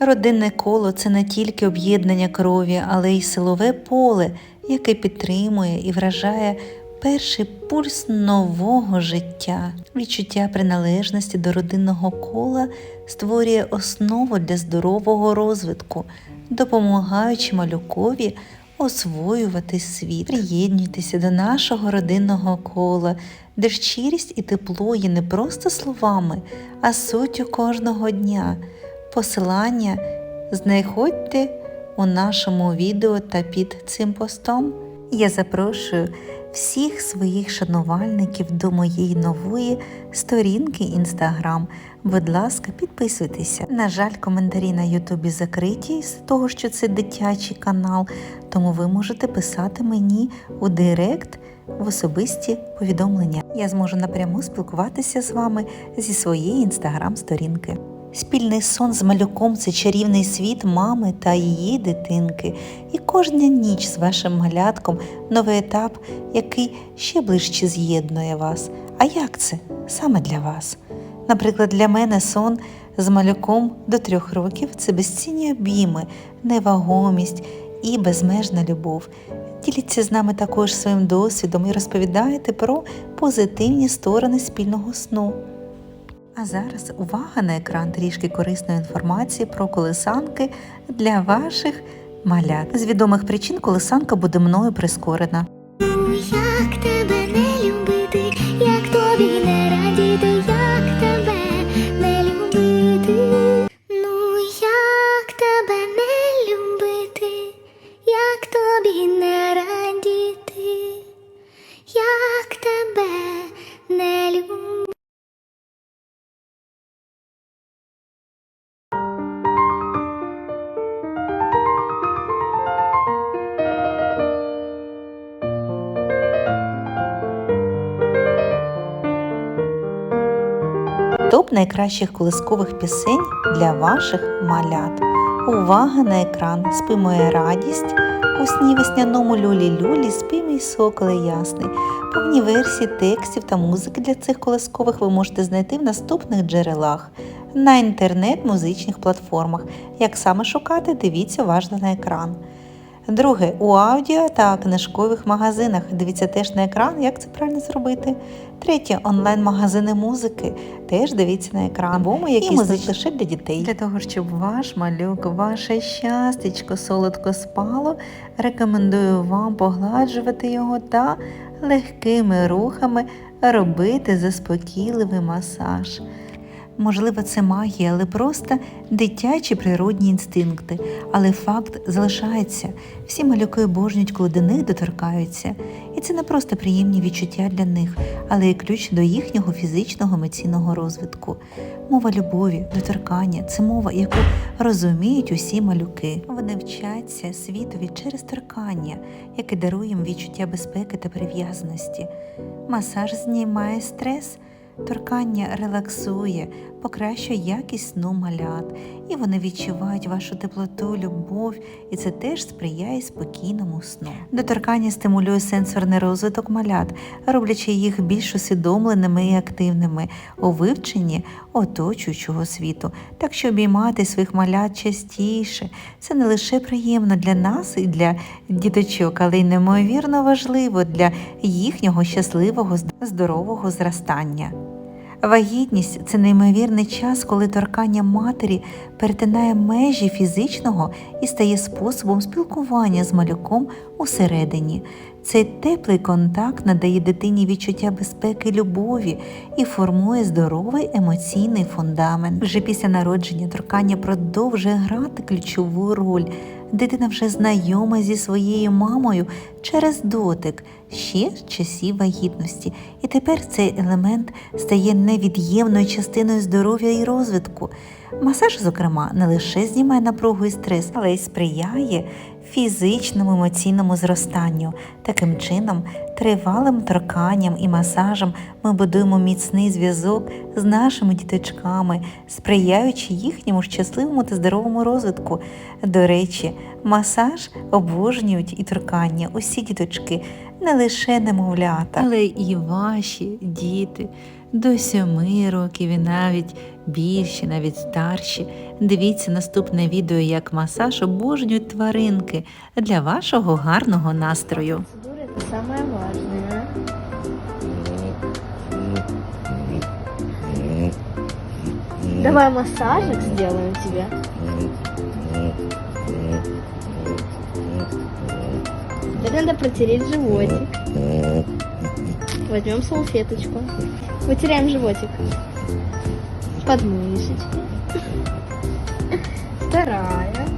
Родинне коло це не тільки об'єднання крові, але й силове поле, яке підтримує і вражає перший пульс нового життя. Відчуття приналежності до родинного кола створює основу для здорового розвитку, допомагаючи малюкові освоювати світ. Приєднуйтеся до нашого родинного кола, де щирість і тепло є не просто словами, а суттю кожного дня. Посилання знаходьте у нашому відео та під цим постом. Я запрошую всіх своїх шанувальників до моєї нової сторінки Інстаграм. Будь ласка, підписуйтеся. На жаль, коментарі на Ютубі закриті з того, що це дитячий канал, тому ви можете писати мені у Директ в особисті повідомлення. Я зможу напряму спілкуватися з вами зі своєї інстаграм-сторінки. Спільний сон з малюком це чарівний світ мами та її дитинки. І кожна ніч з вашим малятком новий етап, який ще ближче з'єднує вас. А як це саме для вас? Наприклад, для мене сон з малюком до трьох років це безцінні обійми, невагомість і безмежна любов. Діліться з нами також своїм досвідом і розповідайте про позитивні сторони спільного сну. А зараз увага на екран трішки корисної інформації про колесанки для ваших малят. З відомих причин колесанка буде мною прискорена. Тебе не любити, як тебе не любити, ну як тебе не любити, як тобі не радіти, як тебе не любити. Топ найкращих колискових пісень для ваших малят. Увага на екран! Спи моя радість. У сні весняному люлі-люлі спи мій соколе ясний. Повні версії текстів та музики для цих колискових ви можете знайти в наступних джерелах на інтернет-музичних платформах. Як саме шукати, дивіться уважно на екран. Друге, у аудіо та книжкових магазинах. Дивіться теж на екран, як це правильно зробити. Третє, онлайн-магазини музики. Теж дивіться на екран. Або якісь музики лише для дітей. Для того, щоб ваш малюк, ваше щастечко солодко спало, рекомендую вам погладжувати його та легкими рухами робити заспокійливий масаж. Можливо, це магія, але просто дитячі природні інстинкти. Але факт залишається. Всі малюки обожнюють, коли до них доторкаються. І це не просто приємні відчуття для них, але і ключ до їхнього фізичного емоційного розвитку. Мова любові, доторкання це мова, яку розуміють усі малюки. Вони вчаться світові через торкання, яке дарує їм відчуття безпеки та прив'язаності. Масаж знімає стрес. Торкання релаксує, покращує якість сну малят, і вони відчувають вашу теплоту, любов, і це теж сприяє спокійному сну. Доторкання стимулює сенсорний розвиток малят, роблячи їх більш усвідомленими і активними у вивченні оточуючого світу. Так що обіймати своїх малят частіше це не лише приємно для нас і для діточок, але й неймовірно важливо для їхнього щасливого здорового зростання. Вагітність це неймовірний час, коли торкання матері перетинає межі фізичного і стає способом спілкування з малюком усередині. Цей теплий контакт надає дитині відчуття безпеки, любові і формує здоровий емоційний фундамент. Вже після народження торкання продовжує грати ключову роль. Дитина вже знайома зі своєю мамою через дотик ще з часів вагітності, і тепер цей елемент стає невід'ємною частиною здоров'я і розвитку. Масаж, зокрема, не лише знімає напругу і стрес, але й сприяє фізичному емоційному зростанню. Таким чином, тривалим торканням і масажем ми будуємо міцний зв'язок з нашими діточками, сприяючи їхньому щасливому та здоровому розвитку. До речі, масаж обожнюють і торкання усі діточки, не лише немовлята, але і ваші діти. до сьоми років і навіть більші, навіть старші. Дивіться наступне відео, як масаж обожнюють тваринки для вашого гарного настрою. Это самое важное. Давай массажик сделаем тебе. Надо протереть животик. Возьмем салфеточку. Вытираем животик. Подмышечки. Вторая.